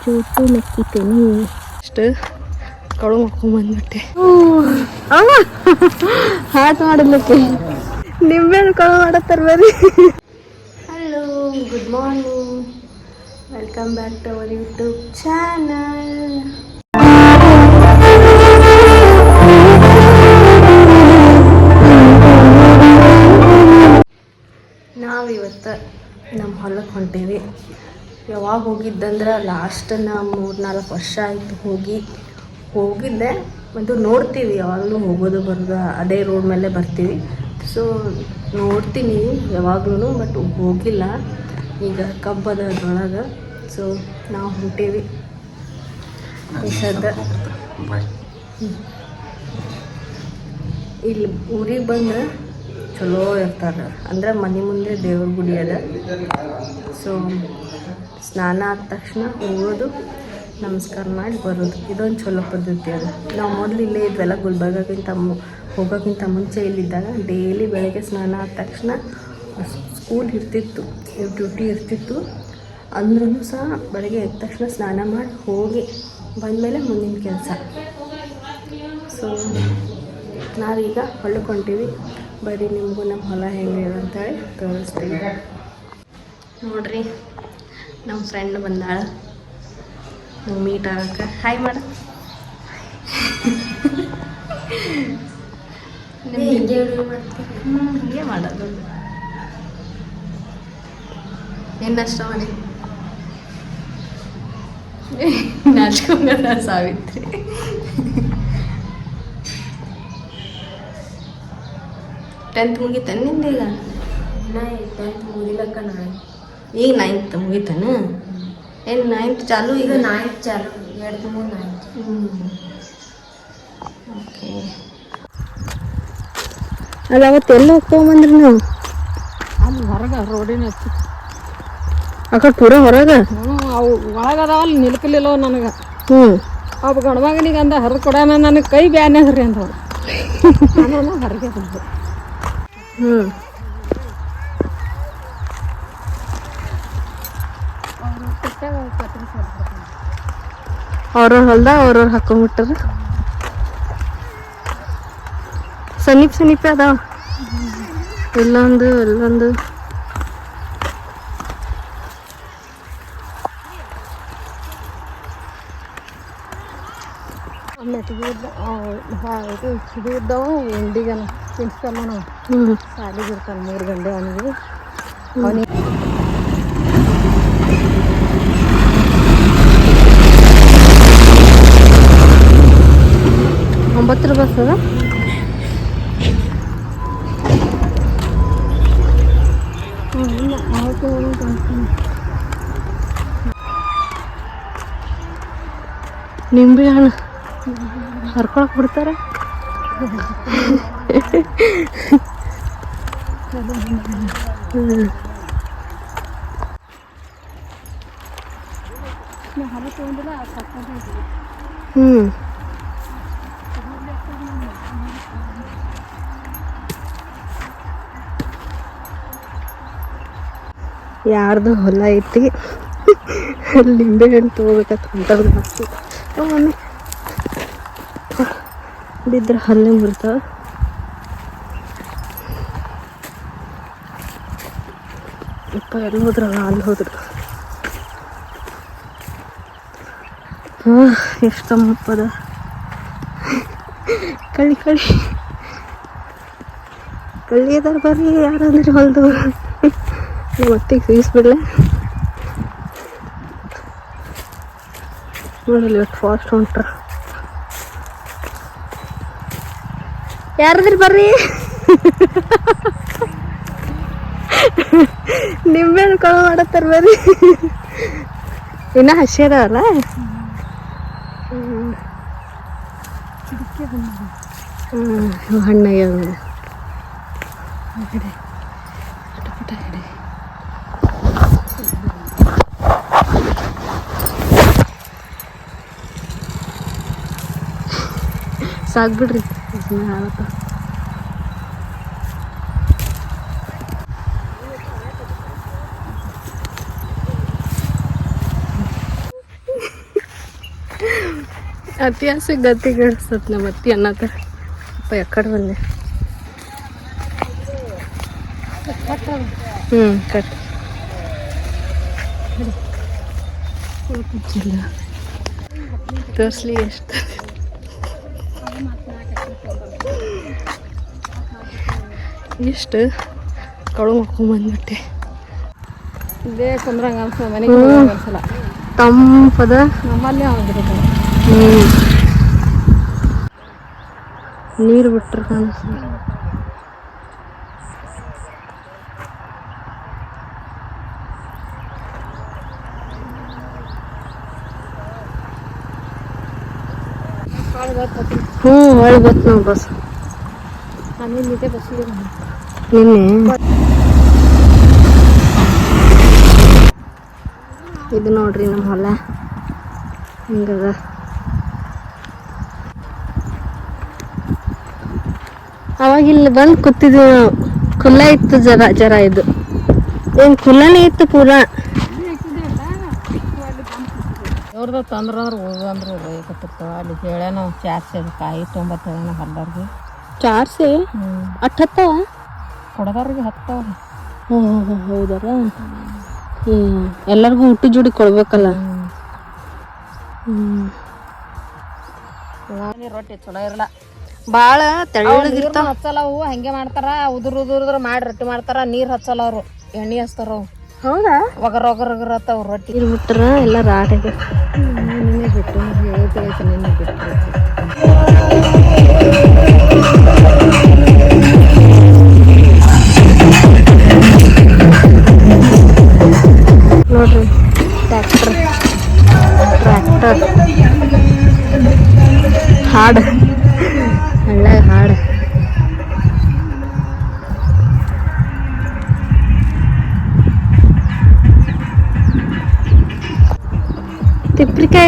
ಚೂಟು ಮೆಕ್ಕಿತೀನಿ ಅಷ್ಟು ಕಳು ಮಾಡ್ಕೊಂಬಂದ್ಬಿಟ್ಟೆ ಹಾಟ್ ಮಾಡಲಿಕ್ಕೆ ನಿಮ್ಮೇನು ಕಳು ಮಾಡತ್ತಾರ ಬರ್ರಿ hello good morning welcome back to our YouTube channel ಯಾವಾಗ ಹೋಗಿದ್ದಂದ್ರೆ ಲಾಸ್ಟ್ ನಾ ಮೂರು ನಾಲ್ಕು ವರ್ಷ ಆಯಿತು ಹೋಗಿ ಹೋಗಿದ್ದೆ. ಮತ್ತು ನೋಡ್ತೀವಿ ಯಾವಾಗಲೂ ಹೋಗೋದು ಬರೋದು ಅದೇ ರೋಡ್ ಮೇಲೆ ಬರ್ತೀವಿ. ಸೊ ನೋಡ್ತೀನಿ ಯಾವಾಗ್ಲೂ ಬಟ್ ಹೋಗಿಲ್ಲ. ಈಗ ಕಬ್ಬದ ಅದ್ರೊಳಗೆ ಸೊ ನಾವು ಹೊಂಟೀವಿ ಈ ಸದ್ದ ಇಲ್ಲಿ ಊರಿಗೆ ಬಂದ್ರೆ ಚಲೋ ಇರ್ತಾರೆ. ಅಂದ್ರೆ ಮನೆ ಮುಂದೆ ದೇವ್ರ ಗುಡಿ ಅದ. ಸೊ ಸ್ನಾನ ಆದ ತಕ್ಷಣ ಹೋಗೋದು ನಮಸ್ಕಾರ ಮಾಡಿ ಬರೋದು. ಇದೊಂದು ಚಲೋ ಪದ್ಧತಿ ಅದು. ನಾವು ಮೊದಲು ಇಲ್ಲೇ ಇದ್ವಲ್ಲ, ಗುಲ್ಬರ್ಗಕ್ಕಿಂತ ಹೋಗೋಕ್ಕಿಂತ ಮುಂಚೆ ಇಲ್ಲಿದ್ದಾಗ ಡೈಲಿ ಬೆಳಗ್ಗೆ ಸ್ನಾನ ಆದ ತಕ್ಷಣ ಸ್ಕೂಲ್ ಇರ್ತಿತ್ತು, ಡ್ಯೂಟಿ ಇರ್ತಿತ್ತು. ಅಂದ್ರೂ ಸಹ ಬೆಳಗ್ಗೆ ಎದ್ದ ತಕ್ಷಣ ಸ್ನಾನ ಮಾಡಿ ಹೋಗಿ ಬಂದಮೇಲೆ ಮುಂದಿನ ಕೆಲಸ. ಸೊ ನಾವೀಗ ಹೊಂಟೀವಿ ಬರೀ ನಿಮಗೂ ನಮ್ಮ ಹೊಲ ಹೆಂಗಿದೆ ಅಂತೇಳಿ ತೋರಿಸ್ತೀವಿ ನೋಡ್ರಿ ನಮ್ಮ ಫ್ರೆಂಡ್ ಬಂದಾಳ. ಮೀಟ್ ಆಗಕ್ಕೆ. ಹಾಯ್ ಮಾಡ ಹೀಗೆ ಮಾಡೋದು. ಏನಷ್ಟ ಮಾಡಿ? ನಾಚ್ಕೊಂಡ ಸಾವಿತ್ರಿ. ಟೆಂತ್ ಮುಗಿತ ನಿಂದ ಈಗ? ಟೆಂತ್ ಮುಗಿಲಕ್ಕ ನಾಳೆ. ಈಗ ನೈನ್ತ್ ಮುಗಿತಾನ? ಏನು ನೈನ್ತ್ ಚಾಲು ಈಗ? ನೈನ್ತ್ ಚಾಲು ಎರಡು ತಿಂಗಳು ನೈನ್ತ್ ಓಕೆ ಅಲ್ಲ ಅವತ್ತು ಎಲ್ಲ ಹೋಗ್ಕೊಂಬಂದ್ರಿ ನಾವು? ಅಲ್ಲಿ ಹೊರಗೆ ರೋಡಿನ ಹಚ್ಚಿ ಆ ಕಡೆ ಪೂರ ಹೊರಗೆ? ಹ್ಞೂ ಅವು ಒಳಗದಾವ ಅಲ್ಲಿ ನಿಲ್ಕಲಿಲ್ಲ ನನಗೆ. ಹ್ಞೂ ಅವ ಗಂಡ್ಮಗನಿಗೆ ಅಂದ ಹರಿದು ಕೊಡೋಣ ನನಗೆ ಕೈ ಬ್ಯಾನ್ ಹರಿ ಅಂದವ್ರು ನಾನು ಹೊರಗೆ ಬಂದೆ. ಹ್ಞೂ ಅವ್ರವ್ರ ಹೊಲ್ದ ಅವ್ರವ್ರು ಹಾಕೊಂಡ್ಬಿಟ್ಟಾರ ಸಮೀಪ ಸಮೀಪ ಅದಾವ. ಇಲ್ಲೊಂದು ಇಲ್ಲೊಂದು ಮೆಟ್ಟಿಗೆ ಇದು ಇದು ಇದ್ದವ ಎಂಡಿಗನ ಪ್ರಿನ್ಸಿಪಲ್ ನಾವು ಹ್ಞೂ ಸಾಲಿಗೆ ಇರ್ತಾನೆ ಮೂರು ಗಂಟೆ ಅವನಿಗೆ. ಅವನಿಗೆ ಬಸ್ ಅದ? ನಿಂಬೆ ಹಣ್ಣು. ಹರ್ಕೊಳಕ್ ಬಿಡ್ತಾರ? ಹ್ಮ್. ಯಾರ್ದು ಹೊಲ ಐತಿ? ಲಿಂಬೆ ಹಣ್ಣು ತೊಗೋಬೇಕಂತ ಹೊಂಟದ ಮಮ್ಮಿ. ಬಿದ್ರೆ ಹಲ್ಲೆ ಮುರ್ತಾವ ಇಪ್ಪ ಎಲ್ಲಿ ಹೋದ್ರಲ್ಲ ಅಲ್ಲಿ ಹೋದ್ರು. ಹಾಂ ಎಷ್ಟು ತಮ್ಮಪ್ಪದ ಕಳಿ ಕಳಿ ಕಳ್ಳಿ. ಅದಾರ ಬರ್ರಿ, ಯಾರಂದ್ರೆ ಹೊಲ್ದವ್ರು. ನಮ್ಮ ಸೀಸ್ಬಿಡ್ಲೆ ಸಿಗಿಸ್ಬಿಡ್ಲೆ ನೋಡಲಿ ಎಷ್ಟು ಫಾಸ್ಟ್ ಹೊಂಟ್ರ ಯಾರದ್ರಿ ಬರ್ರಿ. ನಿಂಬೆಹಣ್ಣು ಕಳ ಮಾಡತ್ತಾರ ಬರ್ರಿ. ಇನ್ನ ಹಸಿ ಅದಾವಲ್ಲ? ಹ್ಞೂ ಹಣ್ಣಾಗ್ಯಾವ ನೋಡಿ. ಸಾಕ್ ಬಿಡ್ರಿ ಸುಮ್ಮನೆ ಹಾಳತ್ತ ಅತಿ ಆಸೆ ಗತಿಗಿಡಿಸ್ತತ್ ನಮ್ಮ ಅತ್ತಿ ಅನ್ನತ್ತ ಅಪ್ಪ ಎಕ್ಕಡೆ ಬಂದೆ ಹ್ಞೂ ಕಟ್ ಇಲ್ಲ ತೋರಿಸ್ಲಿ ಎಷ್ಟು ಇಷ್ಟು ಕಳು ಮಾಡ್ಕೊಂಬಂದ್ಬಿಟ್ಟೆ ಇದೇ ಕುಂದ್ರಂಗ ಅನ್ಸ ಮನೆಗೆ ಕುಂದ್ರಂಗ್ ಅನ್ಸಲ್ಲ ತಂಪದ ನಮ್ಮಲ್ಲೇ ಆಗಿರುತ್ತೆ ನೀರು ಬಿಟ್ರೆ ಕಾಣಿಸ್ ಹ್ಞೂ ಹೊಳಿ ಬತ್ ನಾವು ಬಸ್. ನಿನ್ನೆ? ಇದು ನೋಡ್ರಿ ನಮ್ಮ ಹೊಲ. ಹಿಂಗದ? ಅವಾಗ ಇಲ್ಲಿ ಬಂದು ಕೂತಿದ್ವಿ ನಾವು. ಖುಲ್ಲ ಇತ್ತು ಜರ ಜರ ಇದು. ಏನ್ ಖುಲ್ಲನೇ ಇತ್ತು ಪೂರಾ. ಅವ್ರದ್ದು ತಂದ್ರೆ ಅಂದ್ರೆ ಉಳ್ದು ಅಂದ್ರೆ ಅಲ್ಲಿ ಅಲ್ಲಿ ಹೇಳ್ಯಾನ ಚಾರ್ಸಿ ಕಾಯಿ ತೊಂಬತ್ತು ಹೊಲ್ದವ್ರಿಗೆ. ಚಾರ್ಸಿ ಹ್ಞೂ ಅಟ್ ಹತ್ತವ? ಕೊಡದವ್ರಿಗೆ ಹತ್ತವ್ರಿ ಹ್ಞೂ ಹ್ಞೂ ಹೌದಾರ ಹ್ಞೂ ಎಲ್ಲರಿಗೂ ಊಟ ಜೋಡಿ ಕೊಡ್ಬೇಕಲ್ಲ? ಹ್ಞೂ ರೊಟ್ಟಿ ಚಲೋ ಇರಲ್ಲ ಭಾಳ ತೆಳ್ಳಗಿರ್ತಾವ. ಹಚ್ಚಲ್ಲ ಅವು. ಹಂಗೆ ಮಾಡ್ತಾರ. ಉದುರ್ ಉದುರುದ್ರು ಉದುರ್ ಮಾಡಿ ರೊಟ್ಟಿ ಮಾಡ್ತಾರ. ನೀರು ಹಚ್ಚಲ್ಲ ಅವರು. ಎಣ್ಣೆ ಹಚ್ತಾರ ಅವು. ಹೌದಾ? ಒಗರ್ ಒಗರ್ ಒಗರ್ ಹತ್ತಾವ್ ರೊಟ್ಟಿ. ಇಲ್ಲಿ ಬಿಟ್ರ ಎಲ್ಲ ರಾಟಾಗಿ ನಿನ್ನೆ ಬಿಟ್ಟು ಹೇಳ್ತೈತೆ ನಿನ್ನೆ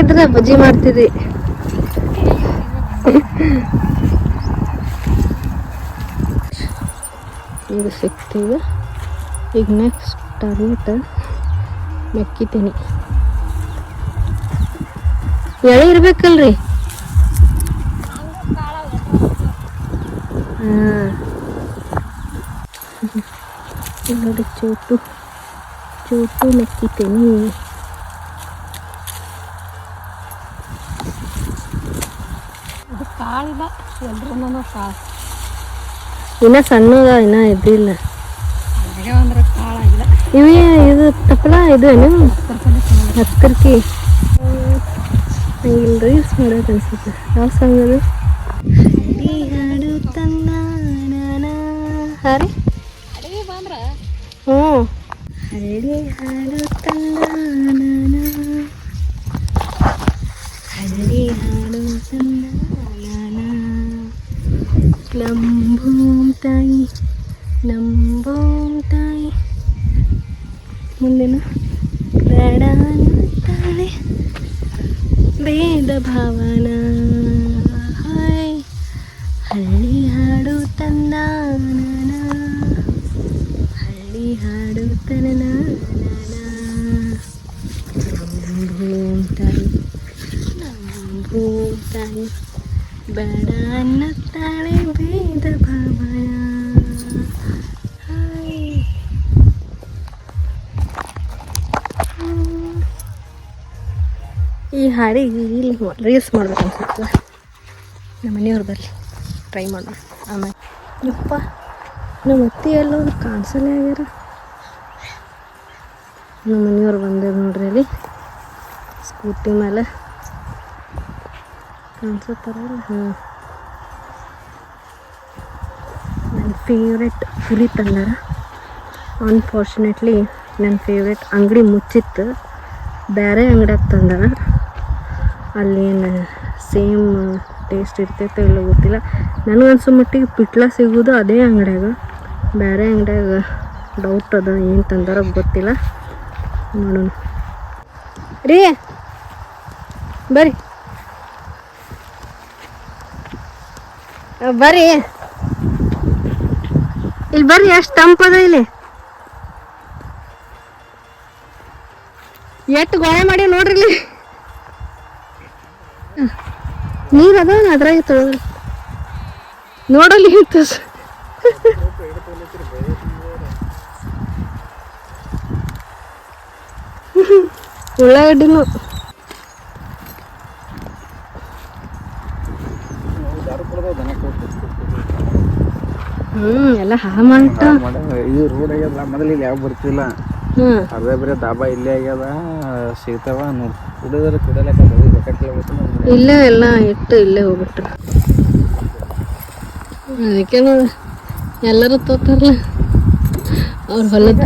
ಇದ್ರೆ ಬಜ್ಜಿ ಮಾಡ್ತಿದ್ವಿ. ಈಗ ಸಿಗ್ತೀವಿ. ಈಗ ನೆಕ್ಸ್ಟ್ ಟಾರ್ಗೆಟ್ ಮೆಕ್ಕಿತೀನಿ. ಎಳೆ ಇರ್ಬೇಕಲ್ರಿ? ಹಾಂ. ನೋಡಿ ಚೋಟು ಚೋಟು ಮೆಕ್ಕಿತೀನಿ. ಇನ್ನ ಸಣ್ಣದ ಇನ್ನ ಇದಿಲ್ಲ ಹಾಗೆ ಅಂದ್ರೆ ಕಾಳಾಗಿಲ್ಲ ಇವೇ ಇದು ತಪ್ಪಲ ಇದು ಏನು ಹತ್ತರ್ಕಿ ಇಲ್ಲಿ ರೀಲ್ಸ್ ಮಾಡೋದು ಅನ್ಸುತ್ತೆ ಯಾವ ಸಾಂಗ್ ಅದು ಹಾಡು ತಂದ ಹಾರಿ ಅಡಿಗೆ ಬಂದ್ರ ಹ್ಞೂ ಹಳ್ಳಿ ಹಾಡು ತಂದ ಹಳ್ಳಿ ಹಾಡು ತಂದ ನಂಬೂಂ ತಾಯಿ ನಂಬೂಂ ತಾಯಿ ಮುಂದೇನು ಬೇಡ ಅನ್ನುತ್ತಾಳೆ ಭೇದ ಭಾವನ. ಹಾಯ್. ಹಳ್ಳಿ ಹಾಡು ತಂದ ಹಳ್ಳಿ ಹಾಡು ತನನ ನಂಬೂಂ ತಾಯಿ ನಂಬೂಂ ತಾಯಿ ಬೇಡ ಅನ್ನುತ್ತಾಳೆ ಈ ಹಾಡಿಗೆ ಇಲ್ಲಿ ರೀಲ್ಸ್ ಮಾಡ್ಬೇಕು ಅನ್ಸುತ್ತೆ. ನಮ್ಮ ಮನೆಯವ್ರು ಬರಲಿ ಟ್ರೈ ಮಾಡೋಣ. ಆಮೇಲೆ ಯಪ್ಪ, ನಮ್ಮ ಅತ್ತಿ ಎಲ್ಲೋ ಕಾಣಿಸಲೇ ಆಗ್ಯಾರ ನಮ್ಮ ಮನೆಯವ್ರು ಬಂದಿರು ನೋಡ್ರಿ ಅಲ್ಲಿ, ಸ್ಕೂಟಿ ಮೇಲೆ. ಕಾಣಿಸುತ್ತಾರಲ್ಲ ಹಾಂ ನನ್ನ ಫೇವ್ರೆಟ್ ಪುರಿ ತಂದಾರ ಅನ್ಫಾರ್ಚುನೇಟ್ಲಿ ನನ್ನ ಫೇವ್ರೆಟ್ ಅಂಗಡಿ ಮುಚ್ಚಿತ್ತು. ಬೇರೆ ಅಂಗಡಿಯಾಗ ತಂದಾರ. ಅಲ್ಲೇನು ಸೇಮ್ ಟೇಸ್ಟ್ ಇರ್ತೈತೋ ಇಲ್ಲೋ ಗೊತ್ತಿಲ್ಲ. ನನಗನ್ಸೋ ಮಟ್ಟಿಗೆ ಪಿಟ್ಲ ಸಿಗೋದು ಅದೇ ಅಂಗಡಿಯಾಗ. ಬೇರೆ ಅಂಗಡಿಯಾಗ ಡೌಟ್ ಅದ, ಏನು ತಂದಾರ ಗೊತ್ತಿಲ್ಲ. ನೋಡೋಣ. ರೀ, ಬರ್ರಿ. ಬರ್ರಿ. ಇಲ್ಲಿ ಬರ್ರಿ, ಎಷ್ಟು ತಂಪದ ಇಲ್ಲಿ. ಎಷ್ಟು ಗೋಳೆ ಮಾಡಿ ನೋಡ್ರಿ ನೀರು ಅದ ಅದ್ರಾಗ ತೊಳೆದ್ರಿ ನೋಡಲ್ಲಿ ಇತ್ತು. ಉಳ್ಳಾಗಡ್ಡಿನೂ. ಹ್ಮ್ ಎಲ್ಲ ಹಾ ಮಾಡ್ಟ ಇದು ರೋಡ್ ಆಗ್ಯದ ಮೊದಲು ಇಲ್ಲಿ ಯಾವ ಬರ್ತಿಲ್ಲ. ಅರ್ಧ ಬರೀ ದಾಬಾ ಇಲ್ಲೇ ಆಗ್ಯದ ಸಿಗ್ತಾವ ನೋಡಿ. ಕುಡಿದ್ರೆ ಕುಡಲಕ್ಕ ಇಲ್ಲೇ ಎಲ್ಲ ಇಟ್ಟು ಇಲ್ಲೇ ಹೋಗ್ಬಿಟ್ರು. ಅದಕ್ಕೆ ಎಲ್ಲರೂ ತೋತಾರಲ್ಲ, ಅವ್ರ ಹೊಲದ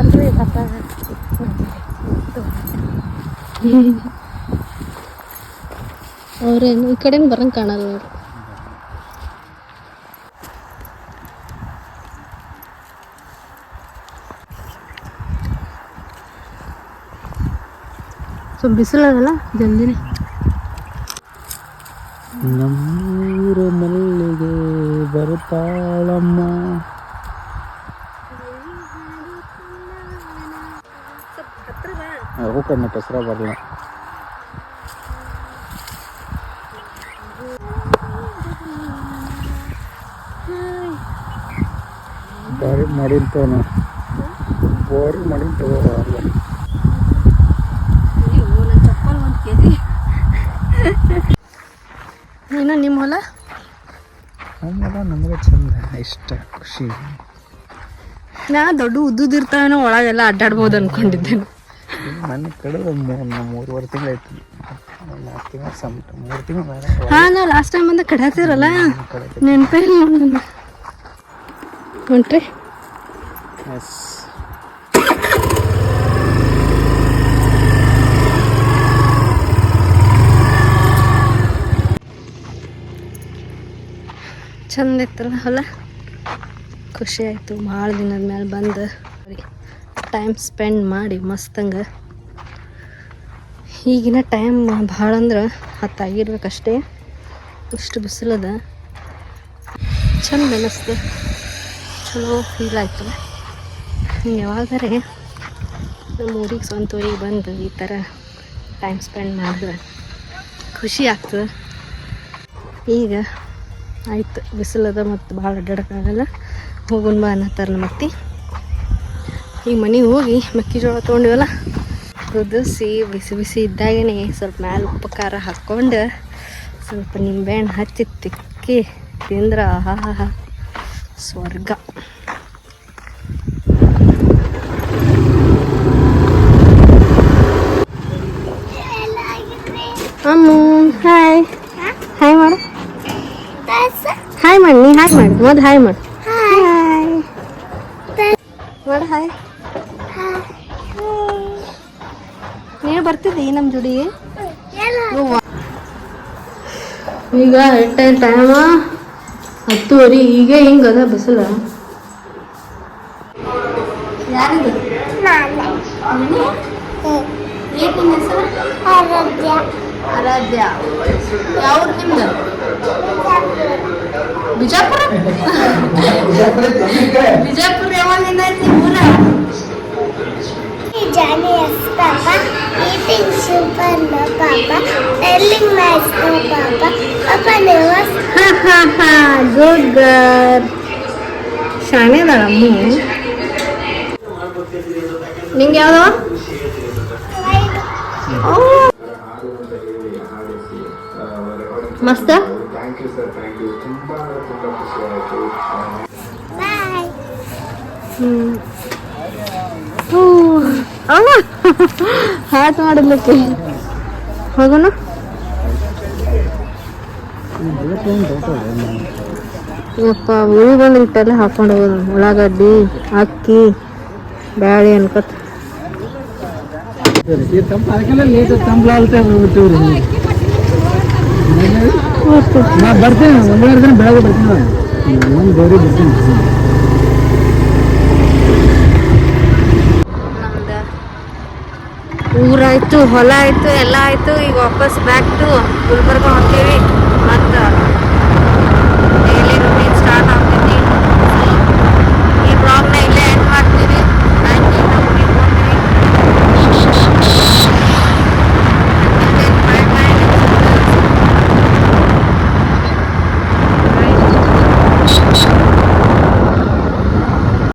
ಅವ್ರೇನು ಈ ಕಡೆನು ಬರಂಗೆ ಕಾಣಲ್ಲ ಅವ್ರು ಸೊ ಬಿಸಿಲದಲ್ಲ ಜಲ್ದಿನೇ. ನಮ್ಮೂರ ಮಲ್ಲಿಗೆ ಬರ್ತಾಳಮ್ಮ ಹೋಗಣ್ಣ ಪಸರ ಬರಲ್ಲ ಬಾರಿ ಮಾಡಿರ್ತವನ ಬಾರಿ ಮಾಡಿರ್ತವ ಏನೋ ನಿಮ್ಮ ಹೊಲ? ನಮ್ಮಲ್ಲ ನಮಗೆ ಚಂದ ಇಷ್ಟ ಖುಷಿ. ನಾ ದೊಡ್ಡ ಉದ್ದುದಿರ್ತಾವೇನೋ ಒಳಗೆಲ್ಲ ಅಡ್ಡಾಡ್ಬೋದು ಅನ್ಕೊಂಡಿದ್ದೇನೆ ನನ್ನ ಕಡೆ ಮೂರು ಮೂರುವರೆ ತಿಂಗಳು ಆಯ್ತು. ನಾಲ್ಕು ತಿಂಗಳು ಸಂಟ ಮೂರು ತಿಂಗಳು ಹಾ ನಾ ಲಾಸ್ಟ್ ಟೈಮ್ ಬಂದ ಕಡಾತಿರಲ್ಲ ನೆನಪೇ ಇಲ್ಲ. ಹೊಂಟ್ರಿ? ಎಸ್ ಚಂದ ಇತ್ತಲ್ಲ ಹೊಲ ಖುಷಿ ಆಯಿತು. ಭಾಳ ದಿನದ ಮೇಲೆ ಬಂದು ಟೈಮ್ ಸ್ಪೆಂಡ್ ಮಾಡಿ ಮಸ್ತಂಗೆ ಈಗಿನ ಟೈಮ್ ಭಾಳ ಅಂದ್ರೆ ಹತ್ತಾಗಿರ್ಬೇಕಷ್ಟೇ ಇಷ್ಟು ಬಿಸಿಲದ ಚಂದ ಅನ್ನಿಸ್ತು ಚಲೋ ಫೀಲ್ ಆಯಿತು. ಯಾವಾಗಾರೆ ನಮ್ಮ ಊರಿಗೆ ಸ್ವಂತ ಊರಿಗೆ ಬಂದು ಈ ಥರ ಟೈಮ್ ಸ್ಪೆಂಡ್ ಮಾಡಿದ್ರೆ ಖುಷಿ ಆಗ್ತದೆ. ಈಗ ಆಯ್ತು ಬಿಸಿಲದ ಮತ್ತು ಭಾಳ ಅಡ್ಡಾಡಕ್ಕಾಗಲ್ಲ. ಹೋಗೋಣ ಬಾ ಅನ್ನತ್ತಾರ ನಮ್ಮ ಅತ್ತಿ. ಈಗ ಮನೆಗೆ ಹೋಗಿ ಮೆಕ್ಕೆಜೋಳ ತೊಗೊಂಡಿವಲ್ಲ ಕುದಿಸಿ ಬಿಸಿ ಬಿಸಿ ಇದ್ದಾಗೇ ಸ್ವಲ್ಪ ಮ್ಯಾಲೆ ಉಪ್ಪು ಖಾರ ಹಾಕ್ಕೊಂಡು ಸ್ವಲ್ಪ ನಿಂಬೆಹಣ್ಣು ಹಚ್ಚಿ ತಿಕ್ಕಿ ತಿಂದ್ರೆ ಆಹಾ ಸ್ವರ್ಗ. ಅಮ್ಮ ಹಾಯ್ ಹಾಯ್ ಮಾಡು ಹಾಯ್ ಮಾಡಿ ಹಾಯ್ ಮಾಡಿ ಹಾಯ್ ಮಾಡು ಹಾಯ್ ಮಾಡು ಹಾಯ್ ನೀನು ಬರ್ತಿದ್ದಿ ನಮ್ಮ ಜೋಡಿ. ಈಗ ಎಂಟೈನ್ ಟೈಮ ಹತ್ತುವರೆ. ಈಗ ಹಿಂಗೆ ಅದ ಬಿಸಿಲ. ಯಾರಿದು? ಆರಾಧ್ಯ. ಆರಾಧ್ಯ. ಯಾವ್ದು ನಿಮ್ದು? ಬಿಜಾಪುರ ಬಿಜಾಪುರ ಯಾವಾಗಿಂದ ಐತಿ ಊರ Johnny yes, Papa. Eating super no, Papa. Telling nice no, Papa. Papa never ಹಾ ಹಾ ಹಾ ಗುಡ್ ಗರ್ ಶಾಣೆ ಅದಾಳ ಅಮ್ಮು ನಿಂಗೆ ಯಾವ್ದವ ಓ. ತುಂಬ bye. ಹ್ಮ್. ಅವ ಹಾಟ್ ಮಾಡಲಿಕ್ಕೆ. ಹೋಗೋಣ? ಯಪ್ಪ ಉಳಿ ಬಂದು ಇಟ್ಟೆಲ್ಲ ಹಾಕೊಂಡು ಹೋಗೋದು ಉಳ್ಳಾಗಡ್ಡಿ ಅಕ್ಕಿ ಬ್ಯಾಳಿ ಅನ್ಕೋತ. ತಂಪ ಅದಕ್ಕೆಲ್ಲ ಲೇಟ್ ತಂಪ್ಲ ಅಲ್ತೆ ಬಿಟ್ಟಿವ್ರಿ ನಾ ಬರ್ತೀನಿ, ಒಂದೂವರೆ ದಿನ ಬೆಳಗ್ಗೆ ಬರ್ತೀನಿ ಒಂದು ಬೇರೆ ಬರ್ತೀನಿ ಊರಾಯ್ತು, ಹೊಲ ಆಯ್ತು, ಎಲ್ಲ ಆಯ್ತು. ಈಗ ವಾಪಸ್ ಬ್ಯಾಕ್ ಟು ಗುಲ್ಬರ್ಗ ಹೋಗ್ತೀವಿ ಮತ್ತು